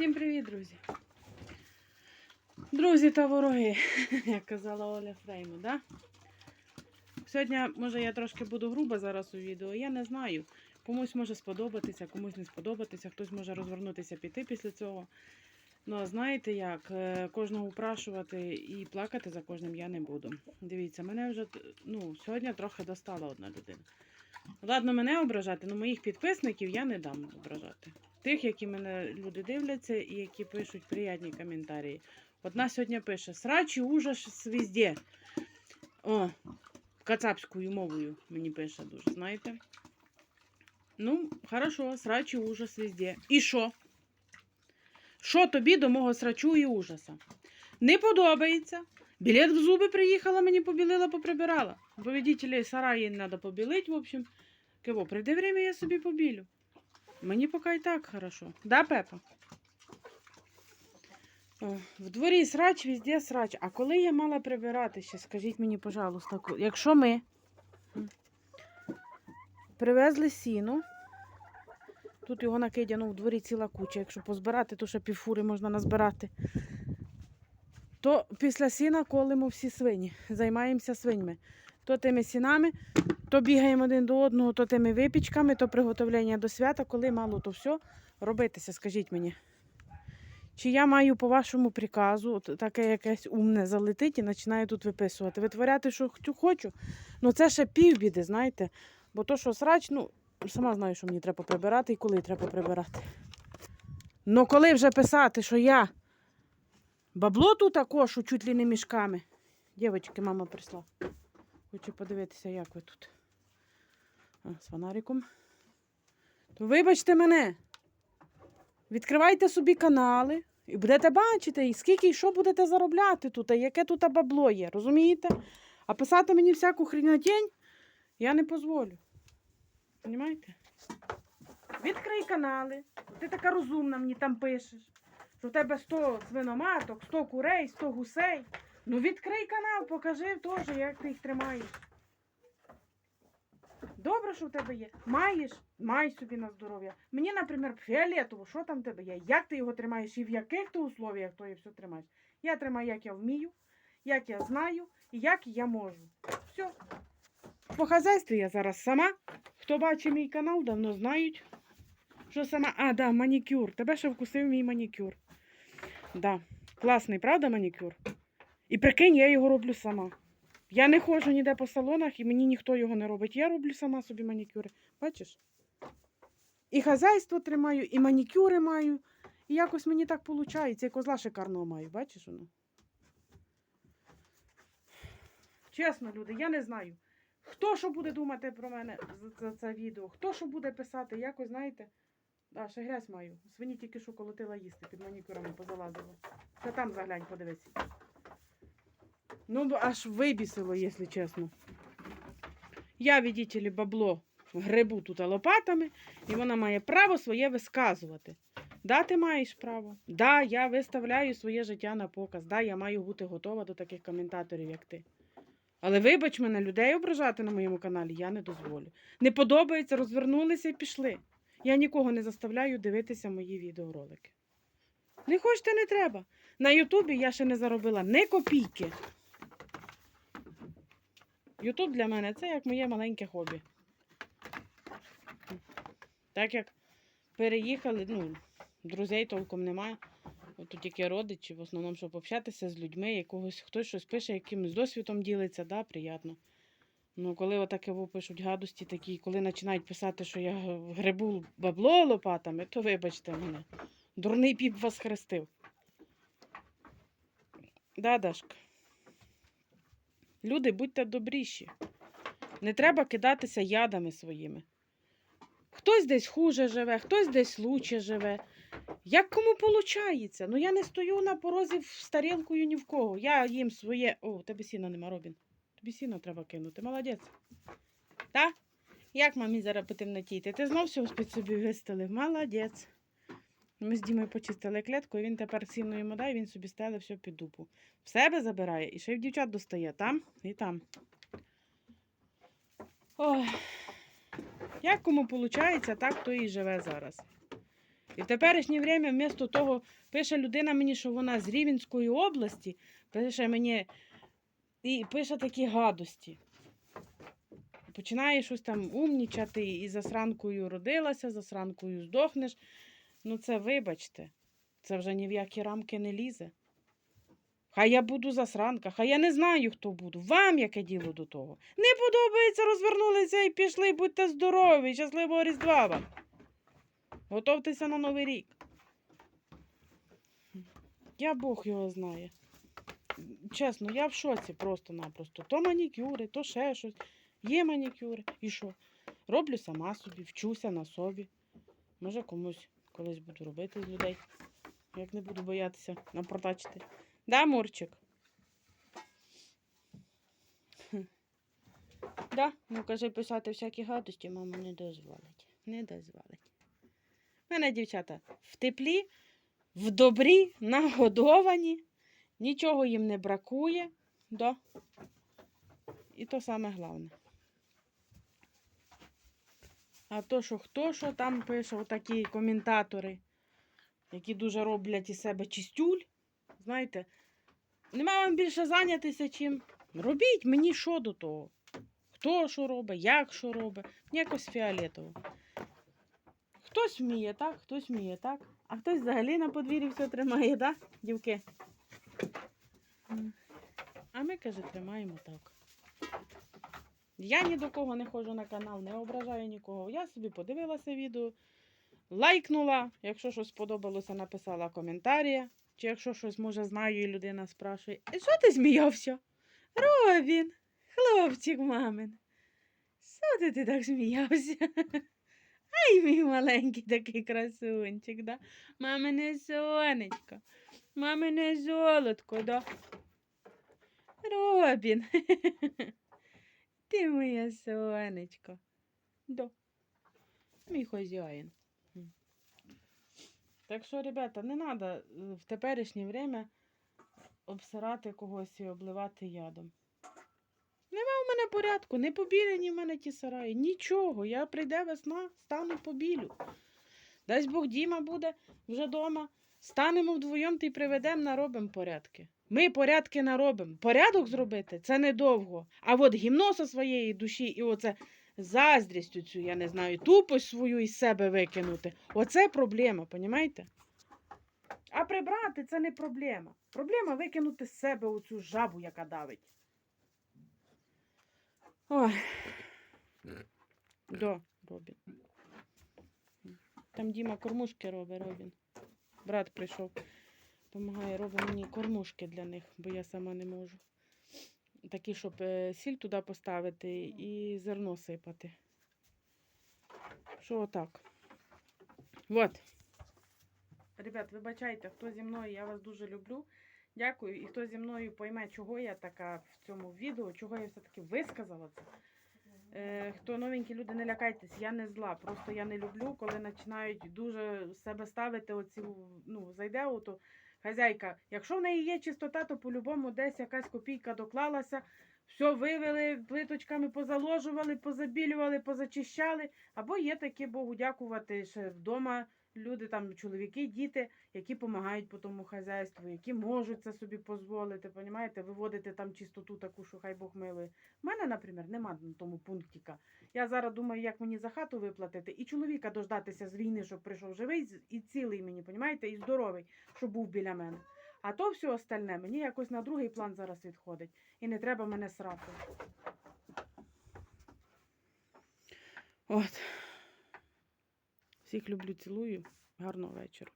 Всім привіт, друзі. Друзі та вороги, як казала Оля Фрейму, да? Сьогодні, може, я трошки буду груба зараз у відео, я не знаю. Комусь може сподобатися, комусь не сподобатися, хтось може розвернутися піти після цього. Ну, а знаєте як, е, кожного упрашувати і плакати за кожним я не буду. Дивіться, мене вже ну, сьогодні трохи достала одна людина. Ладно, мене ображати, але моїх підписників я не дам ображати. Тих, які мене люди дивляться і які пишуть приятні коментарі. Одна сьогодні пише: Срач і ужас везде. О, кацапською мовою мені пише дуже, знаєте. Ну, хорошо, срач і ужас везде. І що? Що тобі до мого срачу і ужаса? Не подобається. Білет в зуби приїхала, мені побілила, поприбирала. Поведітелі сараї треба побілити, в общем. Киво, прийде время, я собі побілю. Мені поки і так хорошо. Да, Пепа? В дворі срач, везде срач. А коли я мала прибирати ще, скажіть мені, пожалуйста, якщо ми привезли сіно, тут його накидяно в дворі ціла куча, якщо позбирати, то ще півфури можна назбирати. То після сіна колимо всі свині, займаємося свиньми. То тими сінами, то бігаємо один до одного, то тими випічками, то приготовлення до свята, коли мало то все робитися, скажіть мені. Чи я маю по вашому приказу, таке якесь умне залетить і починаю тут виписувати, витворяти, що хочу. Ну це ще півбіди, знаєте. Бо то, що срач, ну, сама знаю, що мені треба прибирати і коли треба прибирати. Ну коли вже писати, що я бабло тут також, чуть ли не мішками. Дівчатки, мама прийшла. Хочу подивитися, як ви тут. А, з фонариком. То вибачте мене. Відкривайте собі канали і будете бачити, і скільки і що будете заробляти тут, і яке тут бабло є, розумієте? А писати мені всяку хрінотень я не дозволю. Понімаєте? Відкрий канали. Ти така розумна мені там пишеш. Що в тебе 100 свиноматок, 100 курей, 100 гусей. Ну відкрий канал, покажи теж, як ти їх тримаєш. Добре, що в тебе є. Маєш, май собі на здоров'я. Мені, наприклад, фіолетово, що там в тебе є? Як ти його тримаєш і в яких ти условіях то і все тримаєш? Я тримаю, як я вмію, як я знаю і як я можу. Все. По хазяйстві я зараз сама. Хто бачить мій канал, давно знають. Що сама. А, да, манікюр. Тебе ще вкусив мій манікюр. Да. Класний, правда, манікюр? І прикинь, я його роблю сама. Я не ходжу ніде по салонах і мені ніхто його не робить. Я роблю сама собі манікюри. Бачиш? І хазяйство тримаю, і манікюри маю. І якось мені так виходить. Я козла шикарного маю, бачиш воно? Чесно, люди, я не знаю. Хто що буде думати про мене за це, відео, хто що буде писати, якось, знаєте. Да, ще грязь маю. Свині тільки що колотила їсти, під манікюрами позалазила. Та там заглянь, подивись. Ну, аж вибісило, якщо чесно. Я, видите ли, бабло грибу тут лопатами, і вона має право своє висказувати. Да, ти маєш право. Да, я виставляю своє життя на показ. Да, я маю бути готова до таких коментаторів, як ти. Але вибач мене, людей ображати на моєму каналі я не дозволю. Не подобається, розвернулися і пішли. Я нікого не заставляю дивитися мої відеоролики. Не хочете, не треба. На Ютубі я ще не заробила ні копійки. Ютуб для мене це як моє маленьке хобі. Так як переїхали, ну, друзей толком немає. От тут тільки родичі, в основному, щоб общатися з людьми, якогось хтось щось пише, якимось досвідом ділиться, да, приємно. Ну, коли отаке пишуть гадості такі, коли починають писати, що я грибу бабло лопатами, то вибачте мене. Дурний піп вас хрестив. Да, Дашка. Люди, будьте добріші. Не треба кидатися ядами своїми. Хтось десь хуже живе, хтось десь лучше живе. Як кому виходить? Ну я не стою на порозі з тарілкою ні в кого. Я їм своє. О, тебе сіна нема, Робін. Тобі сіно треба кинути. Молодець. Та? Як мамі зараз по темноті? Ти знов все під собі вистелив? Молодець. Ми з Дімою почистили клетку, і він тепер сіно йому дає, він собі стеле все під дупу. В себе забирає і ще й в дівчат достає там і там. Ой. Як кому виходить, так то і живе зараз. І в теперішнє время, вмісто того, пише людина мені, що вона з Рівенської області, пише мені і пише такі гадості. Починає щось там умнічати і засранкою родилася, засранкою здохнеш. Ну, це вибачте, це вже ні в які рамки не лізе. Хай я буду засранка, хай я не знаю, хто буду. Вам яке діло до того? Не подобається, розвернулися і пішли, будьте здорові, щасливого Різдва вам. Готовтеся на Новий рік. Я Бог його знає. Чесно, я в шоці просто-напросто. То манікюри, то ще щось. Є манікюри. І що? Роблю сама собі, вчуся на собі. Може, комусь колись буду робити з людей. Як не буду боятися напротачити. Да, Мурчик? Да, ну кажи писати всякі гадості, мама не дозволить. Не дозволить. У мене дівчата в теплі, в добрі, нагодовані, нічого їм не бракує. Да. І то саме головне. А то, що хто що там пише, отакі коментатори, які дуже роблять із себе чистюль, знаєте, нема вам більше зайнятися чим. Робіть мені що до того. Хто що робить, як що робить. Якось фіолетово. Хтось вміє так, хтось вміє так, а хтось взагалі на подвір'ї все тримає, так, дівки? А ми, каже, тримаємо так. Я ні до кого не ходжу на канал, не ображаю нікого. Я собі подивилася відео, лайкнула. Якщо щось сподобалося, написала коментарі. Чи якщо щось, може, знаю, і людина спрашує, «Е, що ти сміявся? Робін, хлопчик мамин. Що ти, ти так сміявся? Ай, мій маленький такий красунчик, да? Мамине сонечко, мамине золотко, да? Робін. Ти моє сонечко. Да. Мій хазяїн. Так що, ребята, не треба в теперішнє время обсирати когось і обливати ядом. Нема в мене порядку, не побілені в мене ті сараї. Нічого. Я прийде весна, стану побілю. Дасть Бог Діма буде вже вдома. Станемо вдвоєм та й приведемо, наробимо порядки. Ми порядки наробимо. Порядок зробити це недовго. А от гімно со своєї душі і оце заздрістю цю, я не знаю, тупость свою із себе викинути. Оце проблема, понімаєте? А прибрати це не проблема. Проблема викинути з себе оцю жабу, яка давить. Ой. Да, Робін. Там Діма кормушки робить, Робін. Брат прийшов. Помагає, робить мені кормушки для них, бо я сама не можу. Такі, щоб е, сіль туди поставити і зерно сипати. Що отак. Вот. Ребят, вибачайте, хто зі мною, я вас дуже люблю. Дякую. І хто зі мною пойме, чого я така в цьому відео, чого я все-таки висказала це. Е, хто новенькі люди, не лякайтесь, я не зла. Просто я не люблю, коли починають дуже себе ставити оці, ну, зайде ото хазяйка. Якщо в неї є чистота, то по-любому десь якась копійка доклалася, все вивели, плиточками позаложували, позабілювали, позачищали. Або є такі, Богу дякувати, ще вдома люди, там чоловіки, діти, які допомагають по тому хазяйству, які можуть це собі дозволити, понімаєте, виводити там чистоту таку, що хай Бог милує. У мене, наприклад, нема на тому пунктика. Я зараз думаю, як мені за хату виплатити, і чоловіка дождатися з війни, щоб прийшов живий і цілий мені, понімаєте, і здоровий, щоб був біля мене. А то все остальне мені якось на другий план зараз відходить. І не треба мене срати. От. Всіх люблю, цілую. Гарного вечора.